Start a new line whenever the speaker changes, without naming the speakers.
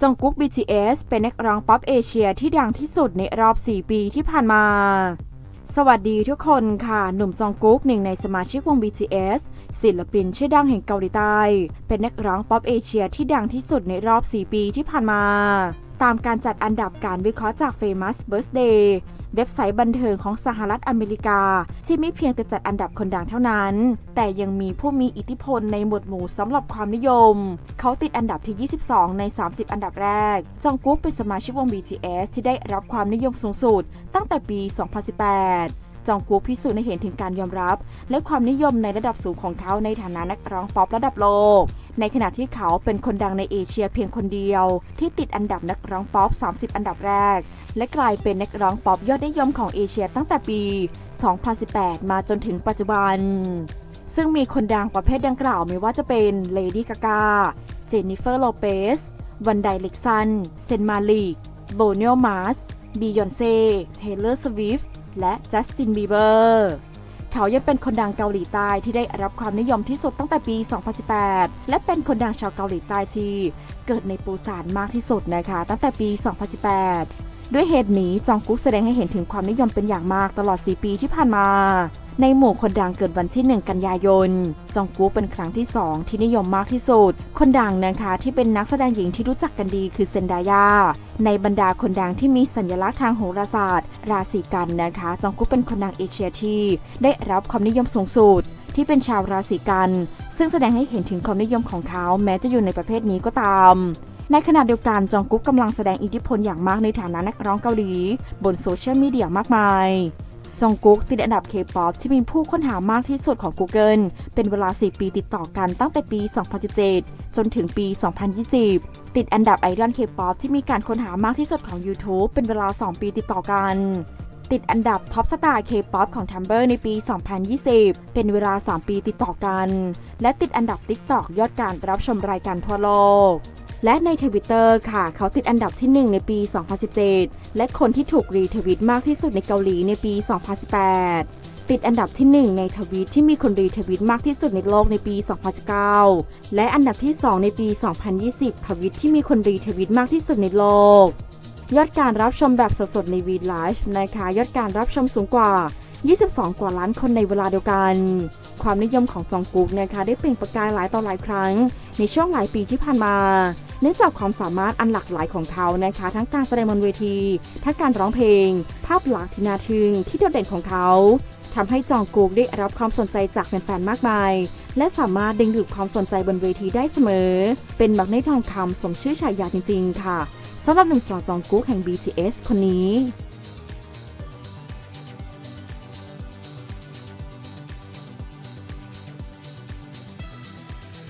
จงกุ๊ก BTS เป็นนักร้องป๊อปเอเชียที่ดังที่สุดในรอบ 4 ปีที่ผ่านมา สวัสดีทุกคนค่ะ หนุ่มจองกุ๊กหนึ่งในสมาชิกวง BTS ศิลปินชื่อดังแห่งเกาหลีใต้ เป็นนักร้องป๊อปเอเชียที่ดังที่สุดในรอบ 4 ปีที่ผ่านมา ตามการจัดอันดับการวิเคราะห์จาก Famous Birthday เว็บไซต์บันเทิงของสหรัฐอเมริกา ที่ไม่เพียงแต่จัดอันดับคนดังเท่านั้น แต่ยังมีผู้มีอิทธิพลในหมวดหมู่สำหรับความนิยม เขาติดอันดับที่ 22 ใน 30 อันดับแรก จองกุ๊กเป็นสมาชิกวง BTS ที่ได้รับความนิยมสูงสุด ตั้งแต่ปี 2018จองกุ๊กพิสูจน์ให้เห็นถึงการยอมรับ และความนิยมในระดับสูงของเขาในฐานะนักร้องป๊อประดับโลก ในขณะที่เขาเป็นคนดังในเอเชียเพียงคนเดียว ที่ติดอันดับนักร้องป๊อป 30 อันดับแรก และกลายเป็นนักร้องป๊อปยอดนิยมของเอเชียตั้งแต่ปี 2018 มาจนถึงปัจจุบัน ซึ่งมีคนดังประเภทดังกล่าวไม่ว่าจะเป็นเลดี้กากาเจนนิเฟอร์โลเปสวันไดเล็กซัน เซนมาลิกโบเนลมาสบียอนเซ่ เทเลอร์สวิฟและจัสตินบีเบอร์ เขายังเป็นคนดังเกาหลีใต้ที่ได้รับความนิยมที่สุดตั้งแต่ปี 2018 และเป็นคนดังชาวเกาหลีใต้ที่เกิดในปูซานมากที่สุดนะคะ ตั้งแต่ปี 2018ด้วยเหตุนี้จองกุ๊กแสดงให้เห็นถึงความนิยมเป็นอย่างมากตลอด 4 ปีที่ผ่านมา ในหมู่คนดังเกิดวันที่ 1 กันยายน จองกุ๊กเป็นครั้งที่ 2 ที่นิยมมากที่สุด คนดังนะคะที่เป็นนักแสดงหญิงที่รู้จักกันดีคือเซนดายา ในบรรดาคนดังที่มีสัญลักษณ์ทางโหราศาสตร์ ราศีกันนะคะ จองกุ๊กเป็นคนดังเอเชียที่ได้รับความนิยมสูงสุดที่เป็นชาวราศีกัน ซึ่งแสดงให้เห็นถึงความนิยมของเขาแม้จะอยู่ในประเภทนี้ก็ตาม ในขณะเดียวกันจองกุ๊กกำลังแสดงอิทธิพลอย่างมากในฐานะนักร้องเกาหลี บนโซเชียลมีเดียมากมายจองกุ๊กติดอันดับ K-POP ที่มีผู้ค้นหามากที่สุดของ Google เป็นเวลา 4 ปีติดต่อกันตั้งแต่ปี 2017 จนถึงปี 2020 ติดอันดับไอดอล K-POP ที่มีการค้นหามากที่สุดของ YouTube เป็นเวลา 2 ปีติดต่อกัน ติดอันดับท็อปสตาร์ K-POP ของ Tumblr ในปี 2020 เป็นเวลา 3 ปีติดต่อกัน และติดอันดับ TikTok ยอดการรับชมรายการทั่วโลก และในทวิตเตอร์ค่ะ เขาติดอันดับที่ 1 ในปี 2017 และคนที่ถูกรีทวิตมากที่สุดในเกาหลีในปี 2018 ติดอันดับที่ 1 ในทวีตที่มีคนรีทวิตมากที่สุดในโลกในปี 2019 และอันดับที่ 2 ในปี 2020 ทวิตที่มีคนรีทวิตมากที่สุดในโลก ยอดการรับชมแบบสดๆในวีดไลฟ์นะคะ ยอดการรับชมสูงกว่า 22 กว่าล้านคนในเวลาเดียวกันความนิยมของจองกุ๊กนะคะได้เปล่งประกายหลายต่อหลายครั้ง ในช่วงหลายปีที่ผ่านมา เนื่องจากความสามารถอันหลากหลายของเขานะคะ ทั้งการแสดงบนเวที ทั้งการร้องเพลง ภาพลักษณ์ที่น่าทึ่งที่โดดเด่นของเขาทำให้จองกุ๊กได้รับความสนใจจากแฟนๆ มากมาย และสามารถดึงดูดความสนใจบนเวทีได้เสมอ เป็นมักในทองคำสมชื่อฉายาจริงๆ ค่ะสำหรับหนุ่มจอจองกุ๊กแห่ง BTS คนนี้